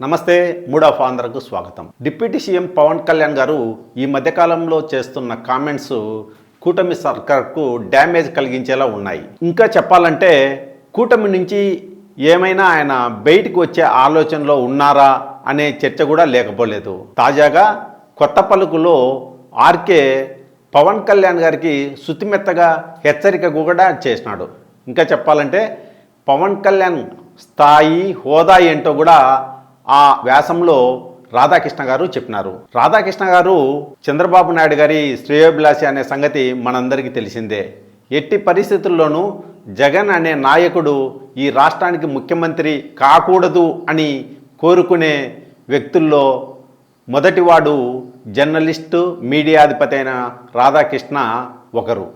నమస్తే mood of ఆంధ్రకు స్వాగతం. Deputy CM Pawan Kalyan గారు ఈ మధ్యకాలంలో చేస్తున్న కామెంట్స్ కూటమి సర్కార్కు డ్యామేజ్ కలిగించేలా ఉన్నాయి. ఇంకా చెప్పాలంటే కూటమి నుంచి ఏమైనా ఆయన బయటికి వచ్చే ఆలోచనలో ఉన్నారా అనే చర్చ కూడా లేకపోలేదు. తాజాగా కొత్త పలుకులో ఆర్కే పవన్ కళ్యాణ్ గారికి శుతిమెత్తగా హెచ్చరిక కూడా చేసినాడు. ఇంకా చెప్పాలంటే పవన్ కళ్యాణ్ స్థాయి హోదా ఏంటో కూడా ఆ వ్యాసంలో రాధాకృష్ణ గారు చెప్పినారు. రాధాకృష్ణ గారు చంద్రబాబు నాయుడు గారి శ్రేయోభిలాషి అనే సంగతి మనందరికీ తెలిసిందే. ఎట్టి పరిస్థితుల్లోనూ జగన్ అనే నాయకుడు ఈ రాష్ట్రానికి ముఖ్యమంత్రి కాకూడదు అని కోరుకునే వ్యక్తుల్లో మొదటివాడు జర్నలిస్టు మీడియాధిపతి అయిన రాధాకృష్ణ ఒకరు.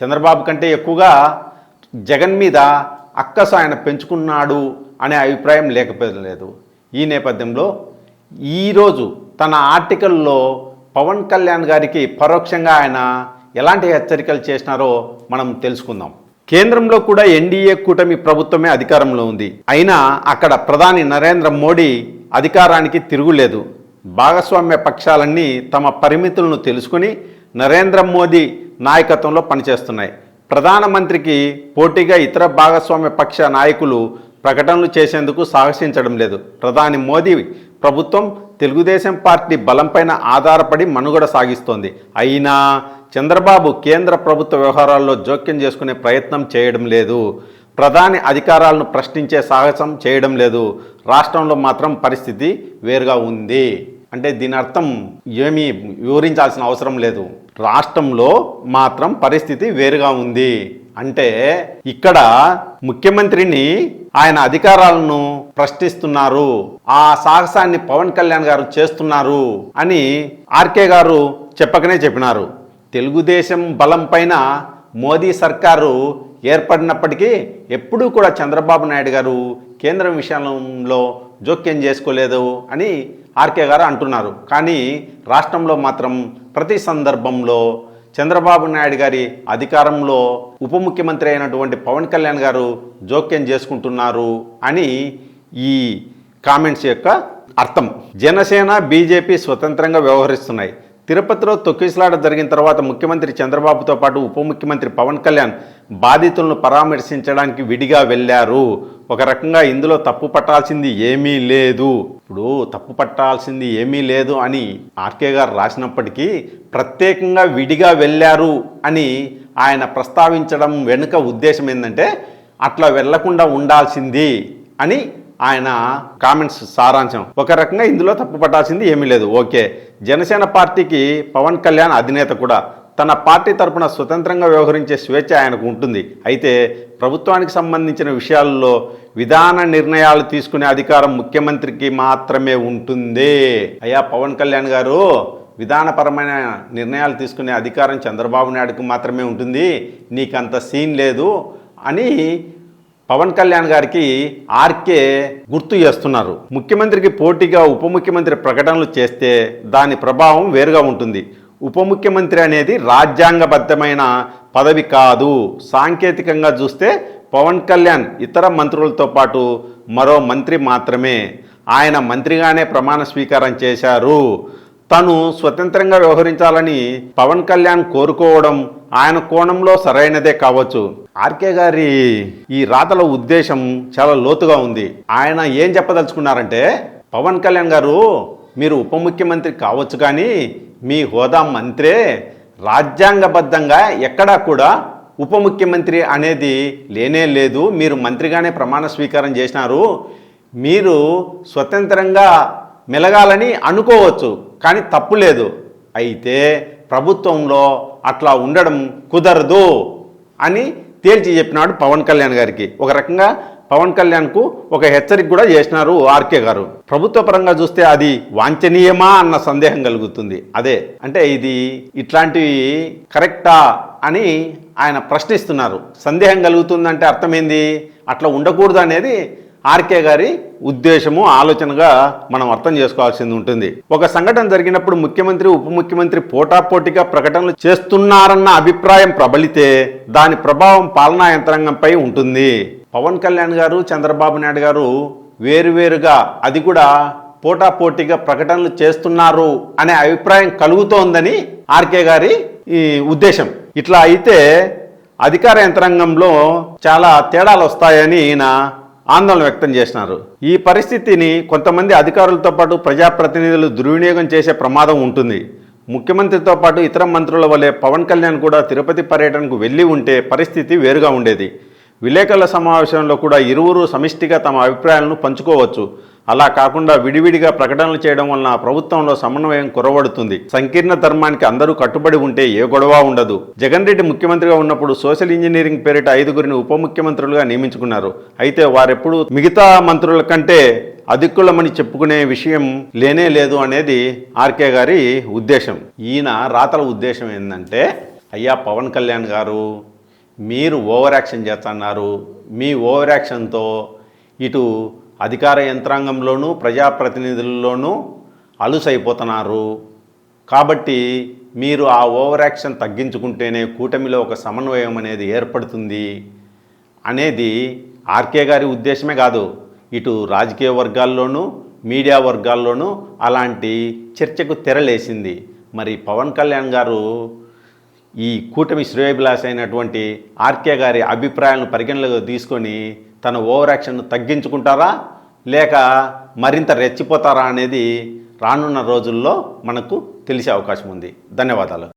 చంద్రబాబు కంటే ఎక్కువగా జగన్ మీద అక్కసు ఆయన పెంచుకున్నాడు అనే అభిప్రాయం లేకపోలేదు. ఈ నేపథ్యంలో ఈరోజు తన ఆర్టికల్లో పవన్ కళ్యాణ్ గారికి పరోక్షంగా ఆయన ఎలాంటి హెచ్చరికలు చేసినారో మనం తెలుసుకుందాం. కేంద్రంలో కూడా ఎన్డీఏ కూటమి ప్రభుత్వమే అధికారంలో ఉంది. అయినా అక్కడ ప్రధాని నరేంద్ర మోడీ అధికారానికి తిరుగులేదు. భాగస్వామ్య పక్షాలన్నీ తమ పరిమితులను తెలుసుకుని నరేంద్ర మోదీ నాయకత్వంలో పనిచేస్తున్నాయి. ప్రధానమంత్రికి పోటీగా ఇతర భాగస్వామ్య పక్ష నాయకులు ప్రకటనలు చేసేందుకు సాహసించడం లేదు. ప్రధాని మోదీ ప్రభుత్వం తెలుగుదేశం పార్టీ బలంపైన ఆధారపడి మనుగడ సాగిస్తోంది. అయినా చంద్రబాబు కేంద్ర ప్రభుత్వ వ్యవహారాల్లో జోక్యం చేసుకునే ప్రయత్నం చేయడం లేదు. ప్రధాని అధికారాలను ప్రశ్నించే సాహసం చేయడం లేదు. రాష్ట్రంలో మాత్రం పరిస్థితి వేరుగా ఉంది. అంటే దీని అర్థం ఏమీ వివరించాల్సిన అవసరం లేదు. రాష్ట్రంలో మాత్రం పరిస్థితి వేరుగా ఉంది. అంటే ఇక్కడ ముఖ్యమంత్రిని ఆయన అధికారాలను ప్రశ్నిస్తున్నారు. ఆ సాహసాన్ని పవన్ కళ్యాణ్ గారు చేస్తున్నారు అని ఆర్కే గారు చెప్పకనే చెప్పినారు. తెలుగుదేశం బలం పైన మోదీ సర్కారు ఏర్పడినప్పటికీ ఎప్పుడూ కూడా చంద్రబాబు నాయుడు గారు కేంద్రం విషయంలో జోక్యం చేసుకోలేదు అని ఆర్కే గారు అంటున్నారు. కానీ రాష్ట్రంలో మాత్రం ప్రతి సందర్భంలో చంద్రబాబు నాయుడు గారి అధికారంలో ఉప ముఖ్యమంత్రి అయినటువంటి పవన్ కళ్యాణ్ గారు జోక్యం చేసుకుంటున్నారు అని ఈ కామెంట్స్ యొక్క అర్థం. జనసేన బీజేపీ స్వతంత్రంగా వ్యవహరిస్తున్నాయి. తిరుపతిలో తొక్కిసలాట జరిగిన తర్వాత ముఖ్యమంత్రి చంద్రబాబుతో పాటు ఉప ముఖ్యమంత్రి పవన్ కళ్యాణ్ బాధితులను పరామర్శించడానికి విడిగా వెళ్ళారు. ఒక రకంగా ఇందులో తప్పు పట్టాల్సింది ఏమీ లేదు. ఇప్పుడు తప్పు పట్టాల్సింది ఏమీ లేదు అని ఆర్కే గారు రాసినప్పటికీ ప్రత్యేకంగా విడిగా వెళ్ళారు అని ఆయన ప్రస్తావించడం వెనుక ఉద్దేశం ఏంటంటే అట్లా వెళ్ళకుండా ఉండాల్సింది అని ఆయన కామెంట్స్ సారాంశం. ఒక రకంగా ఇందులో తప్పు పట్టాల్సింది ఏమీ లేదు. ఓకే. జనసేన పార్టీకి పవన్ కళ్యాణ్ అధినేత కూడా. తన పార్టీ తరపున స్వతంత్రంగా వ్యవహరించే స్వేచ్ఛ ఆయనకు ఉంటుంది. అయితే ప్రభుత్వానికి సంబంధించిన విషయాల్లో విధాన నిర్ణయాలు తీసుకునే అధికారం ముఖ్యమంత్రికి మాత్రమే ఉంటుంది. అయ్యా పవన్ కళ్యాణ్ గారు విధానపరమైన నిర్ణయాలు తీసుకునే అధికారం చంద్రబాబు నాయుడుకు మాత్రమే ఉంటుంది. నీకంత సీన్ లేదు అని పవన్ కళ్యాణ్ గారికి ఆర్కే గుర్తు చేస్తున్నారు. ముఖ్యమంత్రికి పోటీగా ఉప ముఖ్యమంత్రి ప్రకటనలు చేస్తే దాని ప్రభావం వేరుగా ఉంటుంది. ఉప ముఖ్యమంత్రి అనేది రాజ్యాంగబద్ధమైన పదవి కాదు. సాంకేతికంగా చూస్తే పవన్ కళ్యాణ్ ఇతర మంత్రులతో పాటు మరో మంత్రి మాత్రమే. ఆయన మంత్రిగానే ప్రమాణ స్వీకారం చేశారు. తను స్వతంత్రంగా వ్యవహరించాలని పవన్ కళ్యాణ్ కోరుకోవడం ఆయన కోణంలో సరైనదే కావచ్చు. ఆర్కే గారి ఈ రాతల ఉద్దేశం చాలా లోతుగా ఉంది. ఆయన ఏం చెప్పదలుచుకున్నారంటే పవన్ కళ్యాణ్ గారు మీరు ఉప ముఖ్యమంత్రి కావచ్చు కానీ మీ హోదా మంత్రే రాజ్యాంగబద్ధంగా ఎక్కడా కూడా ఉప ముఖ్యమంత్రి అనేది లేనే లేదు. మీరు మంత్రిగానే ప్రమాణ స్వీకారం చేసినారు. మీరు స్వతంత్రంగా మెలగాలని అనుకోవచ్చు కానీ తప్పు లేదు. అయితే ప్రభుత్వంలో అట్లా ఉండడం కుదరదు అని తేల్చి చెప్పినాడు పవన్ కళ్యాణ్ గారికి. ఒక రకంగా పవన్ కళ్యాణ్కు ఒక హెచ్చరిక కూడా చేసినారు ఆర్కే గారు. ప్రభుత్వ పరంగా చూస్తే అది వాంఛనీయమా అన్న సందేహం కలుగుతుంది. అదే అంటే ఇది ఇట్లాంటివి కరెక్టా అని ఆయన ప్రశ్నిస్తున్నారు. సందేహం కలుగుతుందంటే అర్థమైంది? అట్లా ఉండకూడదు అనేది ఆర్కే గారి ఉద్దేశము ఆలోచనగా మనం అర్థం చేసుకోవాల్సింది ఉంటుంది. ఒక సంఘటన జరిగినప్పుడు ముఖ్యమంత్రి ఉప ముఖ్యమంత్రి పోటాపోటీగా ప్రకటనలు చేస్తున్నారన్న అభిప్రాయం ప్రబలితే దాని ప్రభావం పాలనా యంత్రాంగంపై ఉంటుంది. పవన్ కళ్యాణ్ గారు చంద్రబాబు నాయుడు గారు వేరువేరుగా అది కూడా పోటాపోటీగా ప్రకటనలు చేస్తున్నారు అనే అభిప్రాయం కలుగుతోందని ఆర్కే గారి ఈ ఉద్దేశం. ఇట్లా అయితే అధికార యంత్రాంగంలో చాలా తేడాలు వస్తాయని ఈయన ఆందోళన వ్యక్తం చేసినారు. ఈ పరిస్థితిని కొంతమంది అధికారులతో పాటు ప్రజాప్రతినిధులు దుర్వినియోగం చేసే ప్రమాదం ఉంటుంది. ముఖ్యమంత్రితో పాటు ఇతర మంత్రుల వలె పవన్ కళ్యాణ్ కూడా తిరుపతి పర్యటనకు వెళ్ళి ఉంటే పరిస్థితి వేరుగా ఉండేది. విలేకరుల సమావేశంలో కూడా ఇరువురు సమిష్టిగా తమ అభిప్రాయాలను పంచుకోవచ్చు. అలా కాకుండా విడివిడిగా ప్రకటనలు చేయడం వలన ప్రభుత్వంలో సమన్వయం కురవడుతుంది. సంకీర్ణ ధర్మానికి అందరూ కట్టుబడి ఉంటే ఏ గొడవ ఉండదు. జగన్ రెడ్డి ముఖ్యమంత్రిగా ఉన్నప్పుడు సోషల్ ఇంజనీరింగ్ పేరిట ఐదుగురిని ఉప ముఖ్యమంత్రులుగా నియమించుకున్నారు. అయితే వారెప్పుడు మిగతా మంత్రుల కంటే అధికులమని చెప్పుకునే విషయం లేనే లేదు అనేది ఆర్కే గారి ఉద్దేశం. ఈయన రాతల ఉద్దేశం ఏంటంటే అయ్యా పవన్ కళ్యాణ్ గారు మీరు ఓవర్ యాక్షన్ చేస్తున్నారు. మీ ఓవర్ యాక్షన్తో ఇటు అధికార యంత్రాంగంలోనూ ప్రజాప్రతినిధుల్లోనూ అలుసైపోతున్నారు. కాబట్టి మీరు ఆ ఓవర్ యాక్షన్ తగ్గించుకుంటేనే కూటమిలో ఒక సమన్వయం అనేది ఏర్పడుతుంది అనేది ఆర్కే గారి ఉద్దేశమే కాదు. ఇటు రాజకీయ వర్గాల్లోనూ మీడియా వర్గాల్లోనూ అలాంటి చర్చకు తెరలేసింది. మరి పవన్ కళ్యాణ్ గారు ఈ కూటమి శ్రేయభిలాష అయినటువంటి ఆర్కే గారి అభిప్రాయాలను పరిగణలోకి తీసుకొని తన ఓవర్ యాక్షన్ను తగ్గించుకుంటారా? లేక మరింత రెచ్చిపోతారా అనేది రానున్న రోజుల్లో మనకు తెలిసే అవకాశం ఉంది. ధన్యవాదాలు.